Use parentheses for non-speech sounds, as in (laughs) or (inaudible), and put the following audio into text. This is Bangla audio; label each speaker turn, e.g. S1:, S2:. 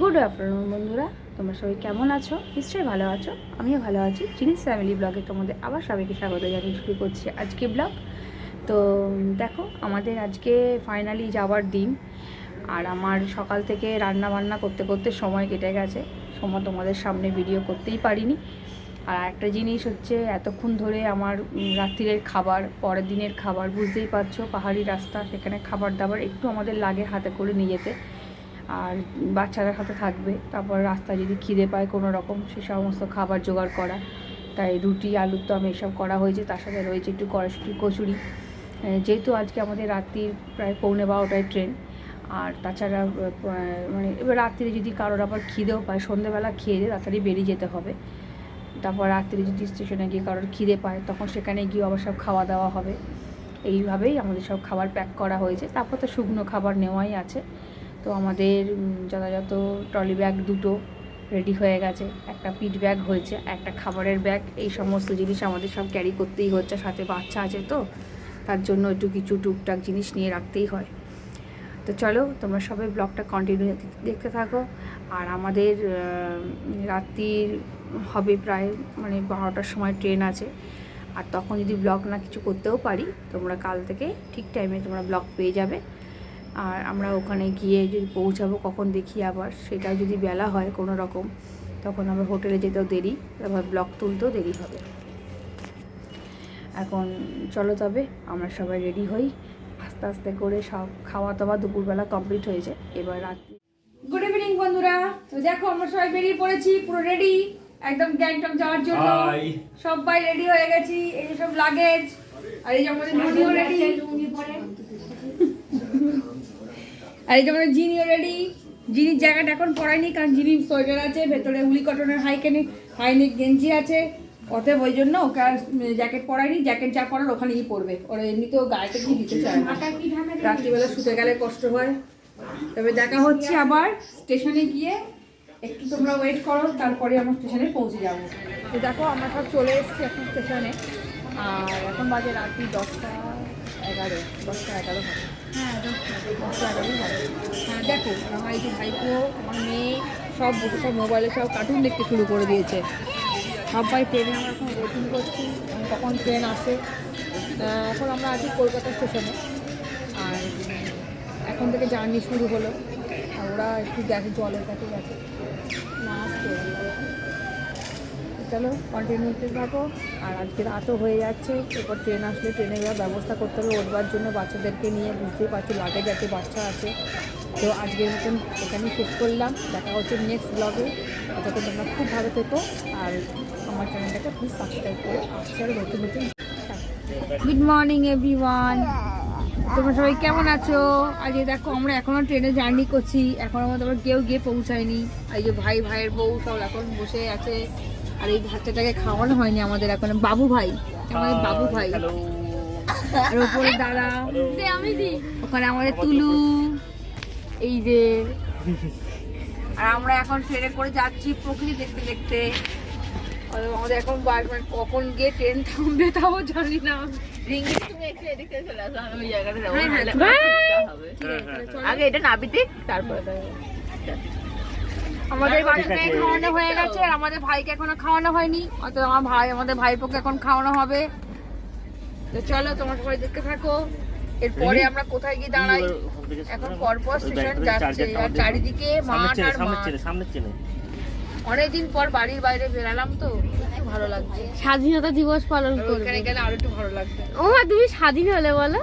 S1: গুড আফটারনুন বন্ধুরা। তোমরা সবাই কেমন আছো? নিশ্চয়ই ভালো আছো। আমিও ভালো আছি। চিনিস ফ্যামিলি ব্লগে তোমাদের আবার সবাইকে স্বাগত জানিয়ে শুরু করছি আজকে ব্লগ তো, দেখো, আমাদের আজকে ফাইনালি যাওয়ার দিন। আর আমার সকাল থেকে রান্না বান্না করতে করতে সময় কেটে গেছে। সময় তোমাদের সামনে ভিডিও করতেই পারিনি। আর একটা জিনিস হচ্ছে, এতক্ষণ ধরে আমার রাত্রিরের খাবার, পরের দিনের খাবার, বুঝতেই পারছ, পাহাড়ি রাস্তা, সেখানে খাবার দাবার একটু আমাদের লাগে হাতে করে নিয়ে যেতে। আর বাচ্চারা সাথে থাকবে। তারপর রাস্তায় যদি খিদে পায় কোনো রকম, সে সমস্ত খাবার জোগাড় করা। তাই রুটি, আলুর দম এসব করা হয়েছে। তার সাথে রয়েছে একটু কড়াশুটি কচুরি। যেহেতু আজকে আমাদের রাত্রির প্রায় পৌনে বারোটায় ট্রেন, আর তাছাড়া মানে এবার রাত্রিরে যদি কারোর আবার খিদেও পায়, সন্ধেবেলা খেয়ে দিয়ে তাড়াতাড়ি বেরিয়ে যেতে হবে। তারপর রাত্রে যদি স্টেশনে গিয়ে কারোর খিদে পায়, তখন সেখানে গিয়ে আবার সব খাওয়া দাওয়া হবে। এইভাবেই আমাদের সব খাবার প্যাক করা হয়েছে। তারপর তো শুকনো খাবার নেওয়াই আছে। তো আমাদের যথাযথ ট্রলি ব্যাগ দুটো রেডি হয়ে গেছে। একটা পিট ব্যাগ হয়েছে, একটা খাবারের ব্যাগ। এই সমস্ত জিনিস আমাদের সব ক্যারি করতেই হচ্ছে, সাথে বাচ্চা আছে তো। তার জন্য একটু কিছু টুকটাক জিনিস নিয়ে রাখতেই হয়। তো চলো, তোমরা সবাই ব্লগটা কন্টিনিউ দেখতে থাকো। আর আমাদের রাত্রির হবে প্রায় মানে বারোটার সময় ট্রেন আছে। আর তখন যদি ব্লগ না কিছু করতেও পারি, তোমরা কাল থেকে ঠিক টাইমে তোমরা ব্লগ পেয়ে যাবে। আর আমরা ওখানে গিয়ে যদি পৌঁছাবো কখন দেখি আবার। সেটা যদি বেলা হয় কোনো রকম তখন আবার হোটেলে যেতেও দেরি আবার ব্লক তুলতেও দেরি হবে। এখন চলো তবে আমরা সবাই রেডি হই। আস্তে আস্তে করে সব খাওয়া দাওয়া দুপুরবেলা কমপ্লিট হয়েছে এবার রাত্রি। গুড ইভিনিং বন্ধুরা। তো দেখো আমরা সবাই বেরিয়ে পড়েছি পুরো রেডি একদম গ্যাংটক যাওয়ার জন্য. সবাই রেডি হয়ে গেছি এই সব লাগেজ আর এই যে আমাদের রেডি আর এই যে আমাদের জিনিও রেডি জিনির জায়গাটা এখন পরায়নি কারণ জিনির সোয়েটার আছে ভেতরে উলি কটনের হাইকেনে হাইনেক গেঞ্জি আছে। অতএব ওই জন্য ওকে জ্যাকেট পরায়নি জ্যাকেট যা পরার ওখানেই পরবে। ওরা এমনিতেও গায়েতে কি দিতে চায়? না রাত্রিবেলা শুতে গেলে কষ্ট হয়। তবে দেখা হচ্ছে আবার স্টেশনে গিয়ে একটু তোমরা ওয়েট করো তারপরে আমরা স্টেশনে পৌঁছে যাব। তো দেখো আমরা সব চলে এসেছি এখন স্টেশনে। আর এখন বাজে রাত্রি দশটা এগারো দশটা এগারো হবে। হ্যাঁ দশটা। এগারো হবে। হ্যাঁ দেখো আমার যে ভাইপো আমার মেয়ে সব সব মোবাইলে সব কার্টুন দেখতে শুরু করে দিয়েছে। সবাই ট্রেনে আমরা এখন ওয়েটিং করছি কখন ট্রেন আসে। এখন আমরা আছি কলকাতা স্টেশনে আর এখন থেকে জার্নি শুরু হলো। আর ওরা একটু গেছে জলের কাছে গেছে না আসতে চলো কন্টিনিউতে থাকো। আর আজকে রাতও হয়ে যাচ্ছে, এরপর ট্রেন আসলে ট্রেনে যাওয়ার ব্যবস্থা করতে হবে ওঠবার জন্য, বাচ্চাদেরকে নিয়ে বুঝতেই পারছি লাগেজ যাতে বাচ্চা আছে। তো আজকের মতন এখানেই শেষ করলাম। দেখা হচ্ছে নেক্সট ব্লগে ততক্ষণ তোমরা খুব ভালো থেকো, আর আমার চ্যানেলটাকে প্লিজ সাবস্ক্রাইব করে। আসছে আরও নতুন নতুন গুড মর্নিং এভরিওয়ান তোমরা সবাই কেমন আছো? আজকে দেখো, আমরা এখনও ট্রেনে জার্নি করছি। এখন আমাদের কেউ গিয়ে পৌঁছায়নি। আর এই যে ভাই, ভাইয়ের বউ সব এখন বসে আছে। আর এই বাচ্চাটাকে খাওয়ানো হয়নি আমাদের এখন। বাবু ভাই আমাদের বাবু ভাই। আর ওপরে দাদা ওখানে আমাদের তুলু। এই যে। (laughs) আর আমরা এখন ট্রেনে করে যাচ্ছি প্রকৃতি দেখতে দেখতে। আমাদের এখন কখন গিয়ে ট্রেন থামবে তাও জানি না।
S2: রিঙ্গি তুমি একটু এদিকে চলে আসো আমি ওই জায়গাটা যাব।
S1: হ্যাঁ, হ্যাঁ, চলো।
S2: আগে এটা নাবি দিক তারপরে
S1: আমাদের বাচ্চাকে খাওয়ানো হয়ে গেছে আর আমাদের ভাইকে এখনও খাওয়ানো হয়নি। অত আমার ভাই আমাদের ভাইপোকে এখন খাওয়ানো হবে। তো চলো তোমার সবাই দেখতে থাকো। এরপরে আমরা কোথায় গিয়ে দাঁড়াই? এখন পরপর স্টেশন যাচ্ছে। আর চারিদিকে মাঠ আর মাঠ অনেকদিন পর বাড়ির বাইরে বেরালাম তো ভালো লাগছে।
S3: স্বাধীনতা দিবস পালন করবে।
S1: ওইখানে গেলে আরও একটু ভালো লাগবে।
S3: ও মা তুমি স্বাধীন হলে বলো।